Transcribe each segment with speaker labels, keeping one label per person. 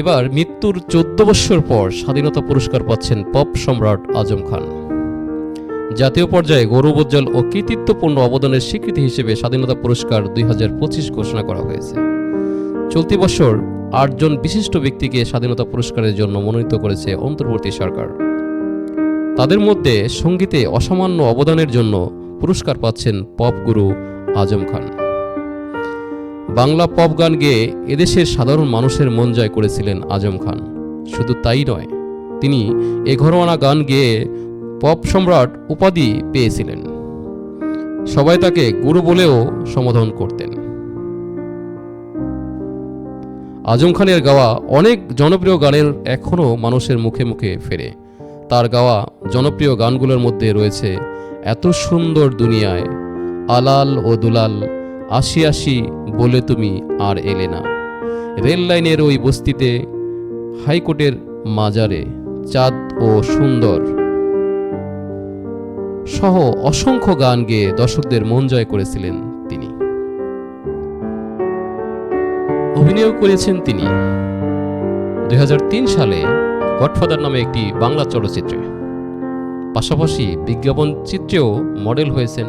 Speaker 1: এবার মৃত্যুর চোদ্দ বৎসর পর স্বাধীনতা পুরস্কার পাচ্ছেন পপ সম্রাট আজম খান। জাতীয় পর্যায়ে গৌরবোজ্জ্বল ও কৃতিত্বপূর্ণ অবদানের স্বীকৃতি হিসেবে স্বাধীনতা পুরস্কার দুই হাজার পঁচিশ ঘোষণা করা হয়েছে। চলতি বছর আটজন বিশিষ্ট ব্যক্তিকে স্বাধীনতা পুরস্কারের জন্য মনোনীত করেছে অন্তর্বর্তী সরকার। তাদের মধ্যে সঙ্গীতে অসামান্য অবদানের জন্য পুরস্কার পাচ্ছেন পপ গুরু আজম খান। বাংলা পপ গান গেয়ে এদেশের সাধারণ মানুষের মন জয় করেছিলেন আজম খান। শুধু তাই নয়, তিনি এ ঘরোয়ানা গান গেয়ে পপ সম্রাট উপাধি পেয়েছিলেন। সবাই তাকে গুরু বলেও সম্বোধন করতেন। আজম খানের গাওয়া অনেক জনপ্রিয় গানের এখনও মানুষের মুখে মুখে ফেরে। তার গাওয়া জনপ্রিয় গানগুলোর মধ্যে রয়েছে, এত সুন্দর দুনিয়ায় আলাল ও দুলাল আসি আসি বলে তুমি আর এলে না। রেল লাইনের ওই বস্তিতে, হাইকোর্টের মাজারে, চাঁদ ও সুন্দর সহ অসংখ্য গান গেয়ে দর্শকদের মন জয় করেছিলেন তিনি। অভিনয় করেছেন তিনি। দু হাজার তিন সালে গডফাদার নামে একটি বাংলা চলচ্চিত্রে। পাশাপাশি বিজ্ঞাপন চিত্রেও মডেল হয়েছেন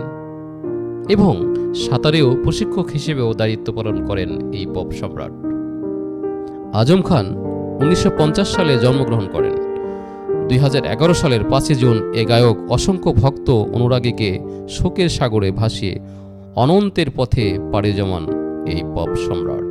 Speaker 1: এবং সাঁতারেও প্রশিক্ষক হিসেবেও দায়িত্ব পালন করেন এই পপ সম্রাট। আজম খান উনিশশো পঞ্চাশ সালে জন্মগ্রহণ করেন। দুই হাজার এগারো সালের পাঁচই জুন এ গায়ক অসংখ্য ভক্ত অনুরাগীকে শোকের সাগরে ভাসিয়ে অনন্তের পথে পাড়ি জমান এই পপ সম্রাট।